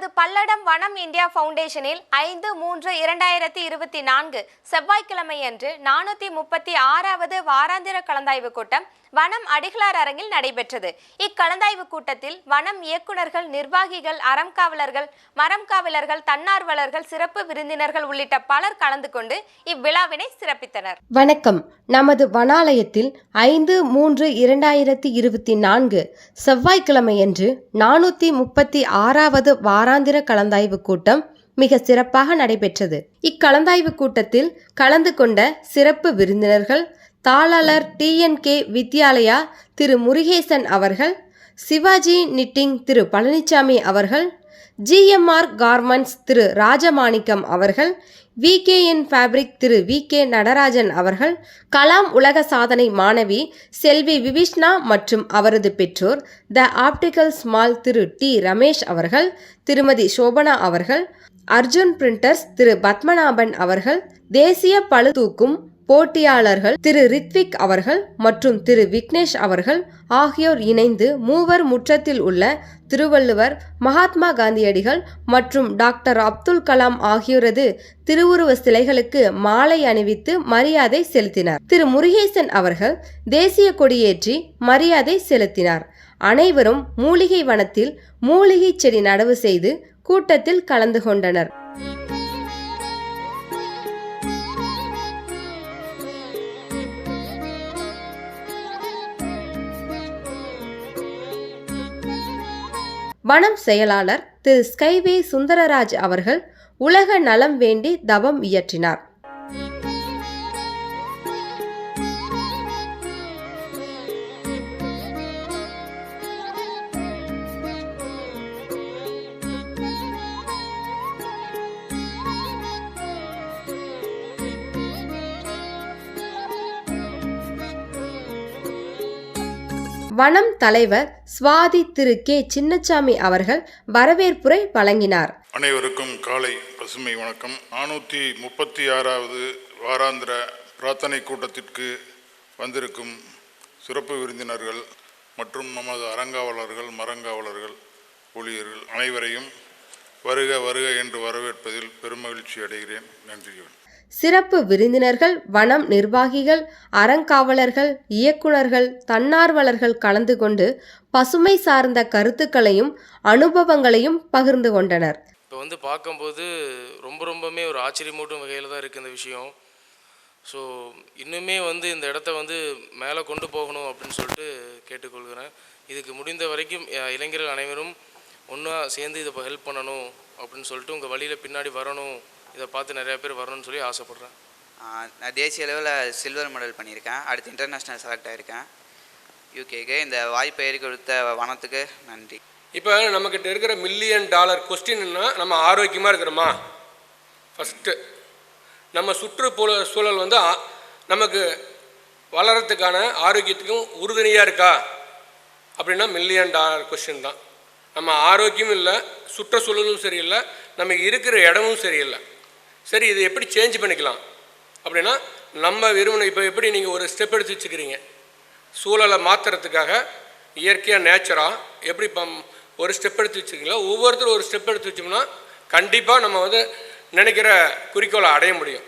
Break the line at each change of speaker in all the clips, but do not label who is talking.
நமது பல்லடம் வனம் இந்தியா ஃபவுண்டேஷனில் ஐந்து மூன்று இரண்டாயிரத்தி இருபத்தி நான்கு செவ்வாய்க்கிழமையன்று நானூற்றி முப்பத்தி ஆறாவது வாராந்திர கலந்தாய்வு கூட்டம் வனம் அடிகளார் அரங்கில் நடைபெற்றது. இக்கலந்தாய்வு கூட்டத்தில் வனம் இயக்குனர்கள் நிர்வாகிகள் அறம் காவலர்கள் மரம் காவலர்கள் தன்னார்வலர்கள் சிறப்பு விருந்தினர்கள் உள்ளிட்ட பலர் கலந்து கொண்டு இவ்விழாவினை சிறப்பித்தனர்.
வணக்கம். நமது வனாலயத்தில் ஐந்து மூன்று இரண்டாயிரத்தி இருபத்தி நான்கு செவ்வாய்க்கிழமையன்று நானூற்றி முப்பத்தி ஆறாவது வாராந்திர கலந்தாய்வு கூட்டம் மிக சிறப்பாக நடைபெற்றது. இக்கலந்தாய்வு கூட்டத்தில் கலந்து கொண்ட சிறப்பு விருந்தினர்கள் தாளாளர் டிஎன்கே வித்யாலயா திரு. முருகேசன் அவர்கள் சிவாஜி நிட்டிங் திரு. பழனிசாமி அவர்கள் ஜிஎம்ஆர் கார்மெண்ட்ஸ் திரு. ராஜமாணிக்கம் அவர்கள் VKN fabric Thiru. V. K. Natarajan அவர்கள் கலாம் உலக சாதனை மாணவி செல்வி விவிஷ்ணா மற்றும் அவரது பெற்றோர் the optical small Thiru. T. Ramesh அவர்கள் திருமதி சோபனா அவர்கள் அர்ஜுன் பிரிண்டர்ஸ் திரு. பத்மநாபன் அவர்கள் தேசிய பழுதூக்கும் போட்டியாளர்கள் திரு ரித்விக் அவர்கள் மற்றும் திரு விக்னேஷ் அவர்கள் ஆகியோர் இணைந்து மூவர் முற்றத்தில் உள்ள திருவள்ளுவர் மகாத்மா காந்தியடிகள் மற்றும் டாக்டர் அப்துல் கலாம் ஆகியோரது திருவுருவ சிலைகளுக்கு மாலை அணிவித்து மரியாதை செலுத்தினார். திரு முருகேசன் அவர்கள் தேசிய கொடியேற்றி மரியாதை செலுத்தினார். அனைவரும் மூலிகை வனத்தில் மூலிகை செடி நடவு செய்து கூட்டத்தில் கலந்து கொண்டனர். வனம் செயலாளர் திரு. ஸ்கைவே சுந்தரராஜ் அவர்கள் உலக நலம் வேண்டி தவம் இயற்றினார். வனம் தலைவர் சுவாதி திரு கே. சின்னச்சாமி அவர்கள் வரவேற்புரை வழங்கினார்.
அனைவருக்கும் காலை பசுமை வணக்கம். நானூற்றி முப்பத்தி ஆறாவது வாராந்திர பிரார்த்தனை கூட்டத்திற்கு வந்திருக்கும் சிறப்பு விருந்தினர்கள் மற்றும் நமது அறங்காவலர்கள் மரங்காவலர்கள் ஊழியர்கள் அனைவரையும் வருக வருக என்று வரவேற்பதில் பெருமகிழ்ச்சி அடைகிறேன். நன்றிகள்
சிறப்பு விருந்தினர்கள் வனம் நிர்வாகிகள் அறங்காவலர்கள் இயக்குனர்கள் தன்னார்வலர்கள் கலந்து கொண்டு பசுமை சார்ந்த கருத்துக்களையும் அனுபவங்களையும் பகிர்ந்து கொண்டனர்.
இப்போ வந்து பார்க்கும்போது ரொம்ப ரொம்பவுமே ஒரு ஆச்சரியமூட்டும் வகையில் தான் இருக்குது இந்த விஷயம். ஸோ இன்னுமே வந்து இந்த இடத்த வந்து மேலே கொண்டு போகணும் அப்படின்னு சொல்லிட்டு கேட்டுக்கொள்கிறேன். இதுக்கு முடிந்த வரைக்கும் இளைஞர்கள் அனைவரும் ஒன்றா சேர்ந்து இதை ஹெல்ப் பண்ணணும் அப்படின்னு சொல்லிட்டு உங்கள் வழியில் பின்னாடி வரணும் இதை பார்த்து நிறையா பேர் வரணும்னு சொல்லி ஆசைப்பட்றேன்.
நான் தேசிய அளவில் சில்வர் மெடல் பண்ணியிருக்கேன். அடுத்து இன்டர்நேஷ்னல் செலக்ட் ஆகியிருக்கேன் யூகேக்கு இந்த வாய்ப்பை ஏறி கொடுத்த வனத்துக்கு நன்றி.
இப்போ நம்மக்கிட்ட இருக்கிற மில்லியன் டாலர் கொஸ்டின்னா நம்ம ஆரோக்கியமாக இருக்கிறோமா ஃபஸ்ட்டு நம்ம சுற்றுப்புற சூழல் வந்து நமக்கு வளரத்துக்கான ஆரோக்கியத்துக்கும் உறுதுணையாக இருக்கா? அப்படின்னா மில்லியன் டாலர் கொஸ்டின் தான். நம்ம ஆரோக்கியமும் இல்லை சுற்றுச்சூழலும் சரியில்லை நமக்கு இருக்கிற இடமும் சரியில்லை. சரி இது எப்படி சேஞ்ச் பண்ணிக்கலாம்? அப்படின்னா நம்ம விரும்பின இப்போ எப்படி நீங்கள் ஒரு ஸ்டெப் எடுத்து வச்சுக்கிறீங்க? சூழலை மாற்றுறதுக்காக இயற்கையாக நேச்சராக எப்படி இப்போ ஒரு ஸ்டெப் எடுத்து வச்சுருக்கீங்களோ ஒவ்வொருத்தரும் ஒரு ஸ்டெப் எடுத்து வச்சோம்னா கண்டிப்பாக நம்ம வந்து நினைக்கிற குறிக்கோளை அடைய முடியும்.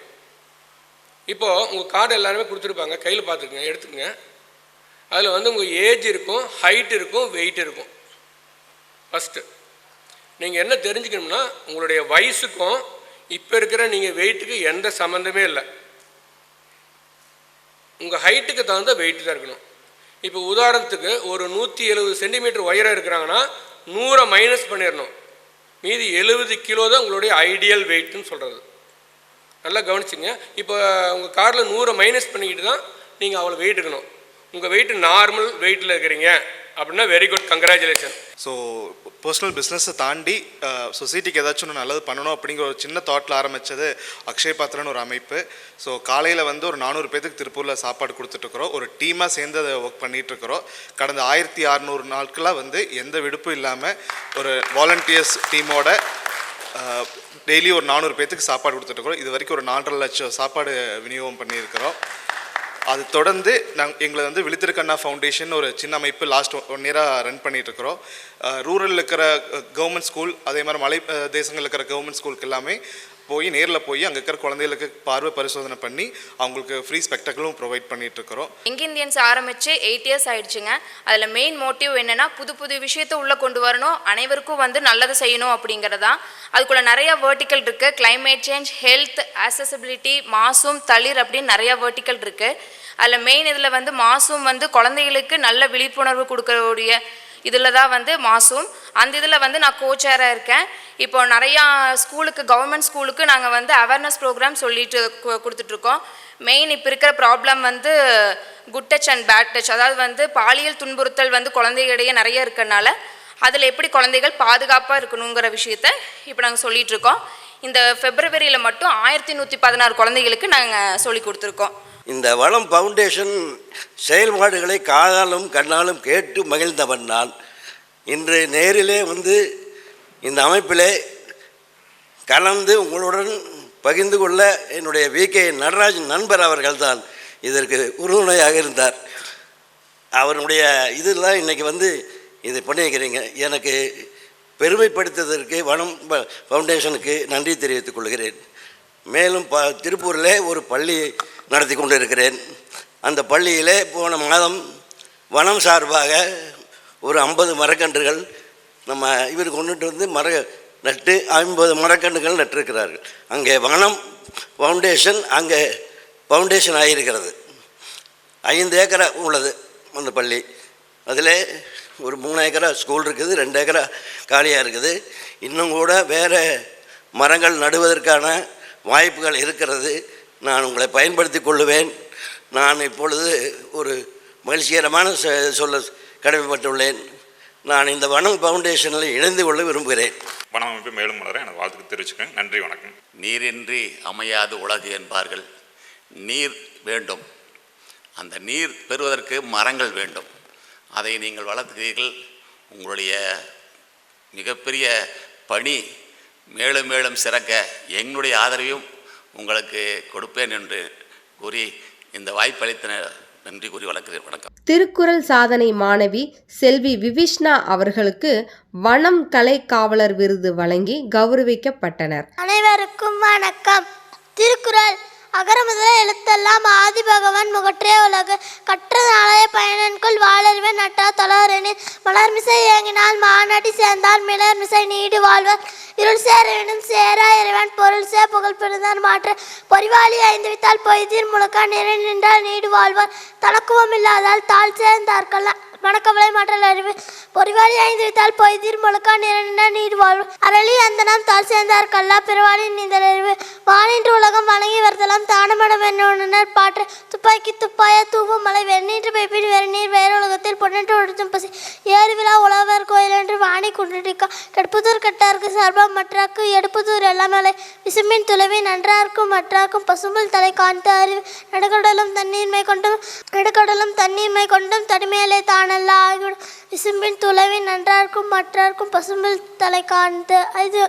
இப்போது உங்கள் கார்டு எல்லாருமே கொடுத்துருப்பாங்க. கையில் பார்த்துக்குங்க எடுத்துக்கங்க. அதில் வந்து உங்கள் ஏஜ் இருக்கும் ஹைட் இருக்கும் வெயிட் இருக்கும். ஃபஸ்ட்டு நீங்கள் என்ன தெரிஞ்சுக்கணும்னா உங்களுடைய வயசுக்கும் இப்போ இருக்கிற நீங்கள் வெயிட்டுக்கு எந்த சம்மந்தமே இல்லை. உங்கள் ஹைட்டுக்கு தகுந்த வெயிட் தான் இருக்கணும். இப்போ உதாரணத்துக்கு ஒரு நூற்றி எழுபது சென்டிமீட்டர் உயரம் இருக்கிறாங்கன்னா நூறை மைனஸ் பண்ணிடணும் மீதி எழுபது கிலோ தான் உங்களுடைய ஐடியல் வெயிட்னு சொல்கிறது நல்லா கவனிச்சிங்க. இப்போ உங்கள் காரில் நூறை மைனஸ் பண்ணிக்கிட்டு தான் நீங்கள் அவ்வளோ வெயிட் இருக்கணும். உங்கள் வெயிட் நார்மல் வெயிட்டில் இருக்கிறீங்க. அப்படின்னா very good congratulation
so personal பிஸ்னஸை தாண்டி சொசைட்டிக்கு ஏதாச்சும் ஒன்று நல்லது பண்ணணும் அப்படிங்கிற ஒரு சின்ன தாட்டில் ஆரம்பித்தது அக்ஷய பாத்திரன்னு ஒரு அமைப்பு. ஸோ காலையில் வந்து ஒரு நானூறு பேத்துக்கு திருப்பூரில் சாப்பாடு கொடுத்துட்ருக்குறோம் ஒரு டீமாக சேர்ந்து அதை ஒர்க் பண்ணிகிட்ருக்குறோம் கடந்த ஆயிரத்தி அறநூறு நாட்களாக வந்து எந்த விடுப்பும் இல்லாமல் ஒரு வாலண்டியர்ஸ் டீமோட டெய்லி ஒரு நானூறு பேத்துக்கு சாப்பாடு கொடுத்துட்ருக்குறோம் இது வரைக்கும் ஒரு நாலரை லட்சம் சாப்பாடு விநியோகம் பண்ணியிருக்கிறோம். அது தொடர்ந்து நாங்கள் எங்களை வந்து விழித்திருக்கண்ணா ஃபவுண்டேஷன் ஒரு சின்ன அமைப்பு லாஸ்ட் ஒன் இயராக ரன் பண்ணிகிட்ருக்குறோம் இருக்கிறோம் ரூரலில் இருக்கிற கவர்மெண்ட் ஸ்கூல் அதே மாதிரி மலை தேசங்களில் இருக்கிற கவர்மெண்ட் ஸ்கூலுக்கு எல்லாமே போய் நேரில் போய் அங்கே இருக்கிற குழந்தைகளுக்கு பார்வை பரிசோதனை பண்ணி அவங்களுக்கு ஃப்ரீ ஸ்பெக்டக்கிளும் ப்ரொவைட் பண்ணிட்டு இருக்கிறோம்.
யங் இந்தியன்ஸ் ஆரம்பித்து எயிட் இயர்ஸ் ஆயிடுச்சுங்க. அதில் மெயின் மோட்டிவ் என்னென்னா புது புது விஷயத்தை உள்ளே கொண்டு வரணும் அனைவருக்கும் வந்து நல்லது செய்யணும் அப்படிங்கிறதான் அதுக்குள்ளே நிறைய வேர்ட்டிக்கல் இருக்குது கிளைமேட் சேஞ்ச் ஹெல்த் accessibility மாசும் தளிர் அப்படின்னு நிறைய வேர்ட்டிக்கல் இருக்குது அதில் மெயின் இதில் வந்து மாசும் வந்து குழந்தைகளுக்கு நல்ல விழிப்புணர்வு கொடுக்கக்கூடிய இதில் தான் வந்து மாசும். அந்த இதில் வந்து நான் கோச்சேராக இருக்கேன். இப்போ நிறையா ஸ்கூலுக்கு கவர்மெண்ட் ஸ்கூலுக்கு நாங்கள் வந்து அவேர்னஸ் ப்ரோக்ராம் சொல்லிட்டு கொடுத்துட்ருக்கோம். மெயின் இப்போ இருக்கிற ப்ராப்ளம் வந்து good touch and bad touch அதாவது வந்து பாலியல் துன்புறுத்தல் வந்து குழந்தைகளிடையே நிறைய இருக்கிறனால அதில் எப்படி குழந்தைகள் பாதுகாப்பாக இருக்கணுங்கிற விஷயத்த இப்போ நாங்கள் சொல்லிகிட்ருக்கோம் இந்த ஃபெப்ரவரியில் மட்டும் ஆயிரத்தி நூற்றி பதினாறு குழந்தைகளுக்கு நாங்கள் சொல்லி கொடுத்துருக்கோம்.
இந்த வளம் ஃபவுண்டேஷன் செயல்பாடுகளை காதாலும் கண்ணாலும் கேட்டு மகிழ்ந்தவன் நான். இன்று நேரிலே வந்து இந்த அமைப்பிலே கலந்து உங்களுடன் பகிர்ந்து கொள்ள என்னுடைய வி. கே. நடராஜ் நண்பர் அவர்கள்தான் இதற்கு உறுதுணையாக இருந்தார். அவருடைய இதெல்லாம் இன்றைக்கி வந்து இது பண்ணியிருக்கிறீங்க. எனக்கு பெருமைப்படுத்துவதற்கு வனம் ப- ஃபவுண்டேஷனுக்கு நன்றி தெரிவித்துக் கொள்கிறேன். மேலும் ப திருப்பூரில் ஒரு பள்ளி நடத்தி கொண்டு இருக்கிறேன் அந்த பள்ளியிலே போன மாதம் வனம் சார்பாக ஒரு ஐம்பது மரக்கன்றுகள் நம்ம இவர் கொண்டுட்டு வந்து மர நட்டு ஐம்பது மரக்கன்றுகள் நட்டிருக்கிறார்கள். அங்கே வனம் ஃபவுண்டேஷன் அங்கே ஃபவுண்டேஷன் ஆகியிருக்கிறது ஐந்து ஏக்கரா உள்ளது அந்த பள்ளி. அதில் ஒரு மூணு ஏக்கரா ஸ்கூல் இருக்குது ரெண்டு ஏக்கரா காலியாக இருக்குது. இன்னும் கூட வேறு மரங்கள் நடுவதற்கான வாய்ப்புகள் இருக்கிறது. நான் உங்களை பயன்படுத்தி கொள்ளுவேன். நான் இப்பொழுது ஒரு மகிழ்ச்சிகரமான சொல்ல கடமைப்பட்டுள்ளேன். நான் இந்த வனம் ஃபவுண்டேஷனில் இணைந்து கொள்ள விரும்புகிறேன்.
வன அமைப்பு மேலும் வளர எனது வாழ்த்துக்கு தெரிவிச்சுக்கேன் நன்றி வணக்கம்.
நீரின்றி அமையாது உலகு என்பார்கள். நீர் வேண்டும். அந்த நீர் பெறுவதற்கு மரங்கள் வேண்டும். அதை நீங்கள் வளர்த்துகிறீர்கள். உங்களுடைய மிகப்பெரிய பணி மேலும் மேலும் சிறக்க எங்களுடைய ஆதரவையும் உங்களுக்கு கொடுப்பேன் என்று கூறி இந்த வாய்ப்பளித்த நன்றி கூறி வளர்க்கிறேன் வணக்கம்.
திருக்குறள் சாதனை மாணவி செல்வி விவிஷ்ணா அவர்களுக்கு வனம் கலை காவலர் விருது வழங்கி கௌரவிக்கப்பட்டனர்.
அனைவருக்கும் வணக்கம். திருக்குறள் அகர முதல எழுத்தெல்லாம் ஆதி பகவான் முகற்றே உலகு. கற்ற நாளைய பயனன்குள் வாழறிவன் நட்டா தொழரெனின் மலர்மிசை இயங்கினால் மாநாட்டி சேர்ந்தால் மிளர்மிசை நீடு வாழ்வர். இருள் சேர சேரா இறைவன். பொருள் சே புகழ் பெருந்தார் மாற்ற. பொறிவாளி ஐந்து வித்தால் பொய்தீர் முழுக்க நிறை நின்றால் நீடு வாழ்வர். தளக்குவம் இல்லாதால் தாழ் சேர்ந்தார்கள் மணக்கவலை மாற்றல் அறிவு. பொறிவாளி ஐந்து வித்தால் பொய்தீர் முழக்கா நிறநின்ற நீடு வாழ்வு அரளி அந்தனம் தாழ் சேர்ந்தார் கல்லா. பிறவாளி நீந்தல் அறிவு. வானின்று உலகம் வணங்கி வருதலாம் தானமடம் என்னுணர் பாற்று துப்பாக்கி துப்பாய தூவும் மலை வெந்நீற்று பைப்பின் வெறுநீர் வேறு உலகத்தில் பொன்னிட்டு ஒடுத்தும் பசி. ஏறு விழா உழவர் கோயில் என்று வாணி குன்றிருக்கா. கெடுப்புதூர் கட்டார்க்கு சர்பம் மற்றாக்கு எடுப்புதூர் எல்லாம் மலை விசும்பின் துளவி நன்றார்க்கும் மற்றாக்கும் பசும்புல் தலை காண்ட அறிவு. நடுக்கடலும் தண்ணீர்மை கொண்டும் நடுக்கடலும் தண்ணீர்மை கொண்டும் தனிமையிலே தானல்ல ஆகிவிடும் விசும்பின் துளவி நன்றார்க்கும் மற்றார்க்கும் பசும்புல் தலை காண்து இது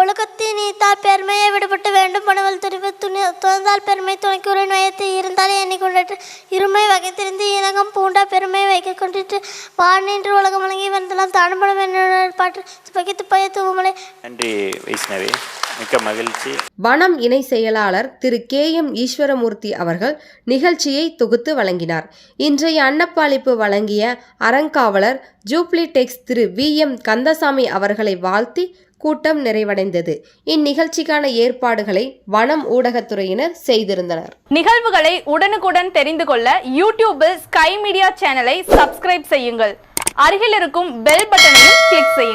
ஒழுக்கத்தின் நீத்தால் பெருமையை விடுபட்டு வேண்டும். பணவல் துணிவு துணி துறந்தால் பெருமை துணைக்கு ஒரு நயத்தை இருந்தால் எண்ணிக்கொண்டிட்டு இருமை வகை தெரிந்து இனகம் பூண்டா பெருமை வைக்க கொண்டிட்டு வானின்று உலகம் வழங்கி வந்தலாம். தானப்படம் என்ன பாட்டு துப்பாக்கி துப்பாய தூமலை
நன்றி வைஷ்ணவி. மிக்க மகிழ்ச்சி.
வனம் இணை செயலாளர் திரு கே எம் ஈஸ்வரமூர்த்தி அவர்கள் நிகழ்ச்சியை தொகுத்து வழங்கினார். இன்றைய அன்னப்பாளிப்பு வழங்கிய அறங்காவலர் Jubilee Tex Thiru V M Kandasamy அவர்களை வாழ்த்தி கூட்டம் நிறைவடைந்தது. இந்நிகழ்ச்சிக்கான ஏற்பாடுகளை வனம் ஊடகத்துறையினர் செய்திருந்தனர்.
நிகழ்வுகளை உடனுக்குடன் தெரிந்து கொள்ள யூடியூபில் ஸ்கை மீடியா சேனலை சப்ஸ்கிரைப் செய்யுங்கள். அருகில் இருக்கும் பெல் பட்டனையும் கிளிக் செய்யுங்கள்.